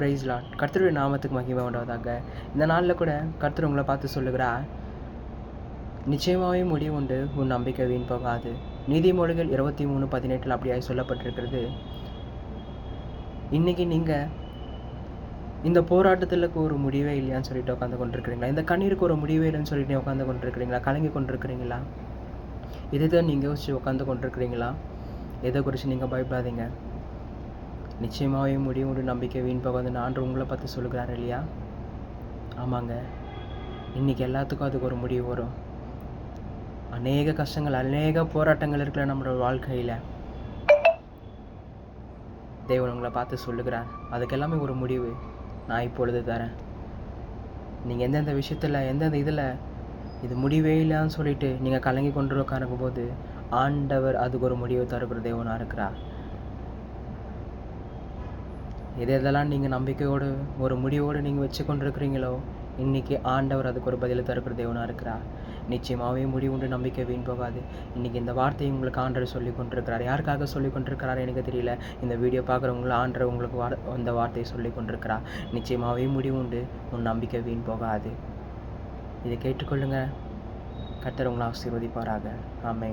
Price lot கர்த்தருடைய நாமத்துக்கு மகிமை உண்டாவதாக. இந்த நாளில் கூட கர்த்தர் உங்களை பார்த்து சொல்லுகிறா நிச்சயமாகவே முடிவு உண்டு உன் நம்பிக்கை வீண் போகாது. நீதிமொழிகள் இருபத்தி மூணு பதினெட்டில் அப்படியாய் சொல்லப்பட்டிருக்கிறது. இன்றைக்கி நீங்கள் இந்த போராட்டத்திலுக்கு ஒரு முடிவே இல்லையான்னு சொல்லிட்டு உட்காந்து கொண்டிருக்கிறீங்களா? இந்த கண்ணீருக்கு ஒரு முடிவே இல்லைன்னு சொல்லிட்டு உட்காந்து கொண்டிருக்கிறீங்களா? கலங்கி கொண்டிருக்கிறீங்களா? இதை தான் நீங்கள் யோசிச்சு உட்காந்து கொண்டிருக்கிறீங்களா? எதை குறித்து நீங்கள் பயப்படாதீங்க. நிச்சயமாகவே முடியும் ஒரு நம்பிக்கை வீண் போகாதுன்னு நான் உங்களை பார்த்து சொல்லுகிறார் இல்லையா? ஆமாங்க. இன்றைக்கி எல்லாத்துக்கும் அதுக்கு ஒரு முடிவு வரும். அநேக கஷ்டங்கள் அநேக போராட்டங்கள் இருக்கிற நம்மளோட வாழ்க்கையில் தேவன் உங்களை பார்த்து சொல்லுகிறார். அதுக்கெல்லாமே ஒரு முடிவு. நான் இப்பொழுது தரேன். நீங்கள் எந்தெந்த விஷயத்தில் எந்தெந்த இதில் இது முடிவே இல்லைன்னு சொல்லிட்டு நீங்கள் கலங்கி கொண்டு உட்காருக்கும் போது ஆண்டவர் அதுக்கு ஒரு முடிவு தருகிற தேவனாக இருக்கிறார். எது எதெல்லாம் நீங்கள் நம்பிக்கையோடு ஒரு முடிவோடு நீங்கள் வச்சு கொண்டிருக்கிறீங்களோ இன்றைக்கி ஆண்டவர் அதுக்கு ஒரு பதில் தருக்கிற தேவனாக இருக்கிறார். நிச்சயமாகவே முடிவுண்டு நம்பிக்கை வீண் போகாது. இன்றைக்கி இந்த வார்த்தையை உங்களுக்கு ஆண்டவர் சொல்லி கொண்டிருக்கிறார். யாருக்காக சொல்லி கொண்டிருக்கிறார் எனக்கு தெரியல. இந்த வீடியோ பார்க்குறவங்கள ஆண்டவர் உங்களுக்கு வார் இந்த வார்த்தையை சொல்லி கொண்டிருக்கிறார். நிச்சயமாகவே முடிவுண்டு உன் நம்பிக்கை வீண் போகாது. இதை கேட்டுக்கொள்ளுங்கள் கர்த்தர் உங்களை ஆசீர்வதிப்பாராக. ஆமை